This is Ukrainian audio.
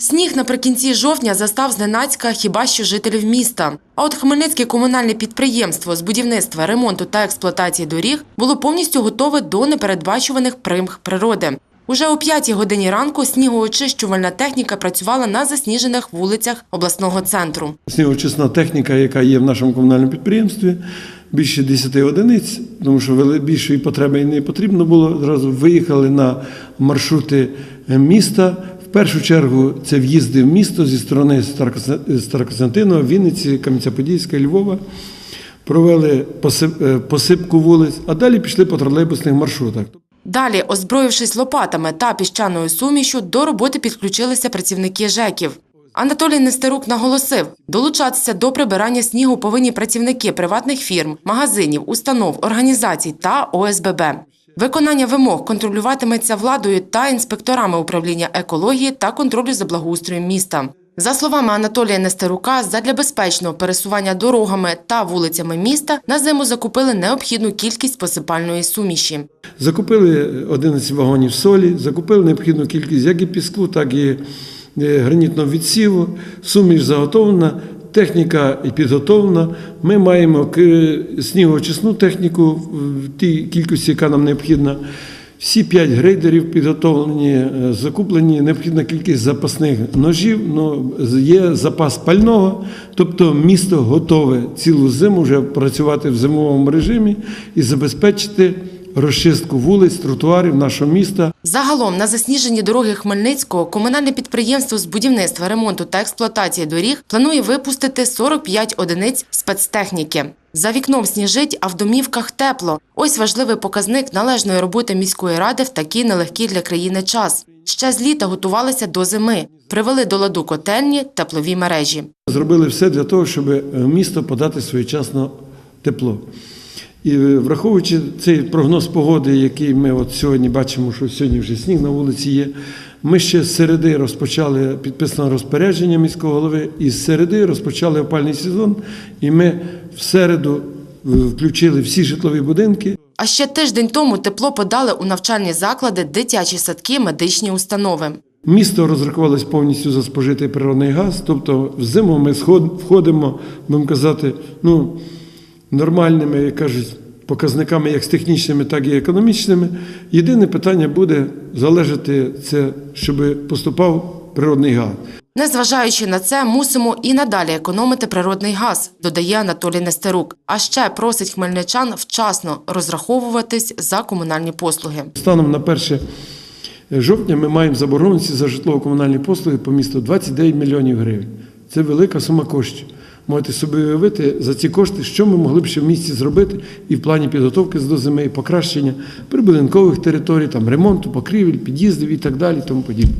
Сніг наприкінці жовтня застав зненацька хіба що жителів міста. А от Хмельницьке комунальне підприємство з будівництва, ремонту та експлуатації доріг було повністю готове до непередбачуваних примх природи. Уже о п'ятій годині ранку снігоочищувальна техніка працювала на засніжених вулицях обласного центру. Снігоочисна техніка, яка є в нашому комунальному підприємстві, більше 10 одиниць, тому що більшої потреби не потрібно було. Зразу виїхали на маршрути міста. В першу чергу це в'їзди в місто зі сторони Старокостянтинова, Вінниці, Кам'янця-Подільська, Львова. Провели е, посипку вулиць, а далі пішли по тролейбусних маршрутах. Далі, озброївшись лопатами та піщаною сумішю, до роботи підключилися працівники ЖЕКів. Анатолій Нестерук наголосив, долучатися до прибирання снігу повинні працівники приватних фірм, магазинів, установ, організацій та ОСББ. Виконання вимог контролюватиметься владою та інспекторами управління екології та контролю за благоустроєм міста. За словами Анатолія Нестерука, задля безпечного пересування дорогами та вулицями міста на зиму закупили необхідну кількість посипальної суміші. Закупили 11 вагонів солі, закупили необхідну кількість як і піску, так і е, гранітного відсіву. Суміш заготовлена, техніка і підготовлена. Ми маємо снігоочисну техніку в тій кількості, яка нам необхідна. Всі п'ять грейдерів підготовлені, е, закуплені необхідна кількість запасних ножів. Ну, є запас пального, тобто місто готове цілу зиму вже працювати в зимовому режимі і забезпечити розчистку вулиць, тротуарів нашого міста. Загалом на засніжені дороги Хмельницького комунальне підприємство з будівництва, ремонту та експлуатації доріг планує випустити 45 одиниць спецтехніки. За вікном сніжить, а в домівках тепло. Ось важливий показник належної роботи міської ради в такий нелегкий для країни час. Ще з літа готувалися до зими, привели до ладу котельні, теплові мережі. Зробили все для того, щоб місто подати своєчасно тепло. І е, враховуючи цей прогноз погоди, який ми от сьогодні бачимо, що сьогодні вже сніг на вулиці є. Ми ще з середи розпочали підписане розпорядження міського голови, і з середи розпочали опальний сезон. І ми в середу е, включили всі житлові будинки. А ще тиждень тому тепло подали у навчальні заклади, дитячі садки, медичні установи. Місто розрахувалось повністю за спожитий природний газ, тобто в зиму ми входимо, будемо казати, ну, нормальними, як кажуть, показниками як з технічними, так і економічними. Єдине питання буде залежати це, щоб поступав природний газ. Незважаючи на це, мусимо і надалі економити природний газ, додає Анатолій Нестерук. А ще просить хмельничан вчасно розраховуватись за комунальні послуги. Станом на 1 жовтня ми маємо заборгованості за житлово-комунальні послуги по місту 29 мільйонів гривень. Це велика сума коштів. Можете собі уявити за ці кошти, що ми могли б ще в місті зробити і в плані підготовки до зими, і покращення прибудинкових територій, там ремонту, покрівель, під'їздів і так далі, тому подібне.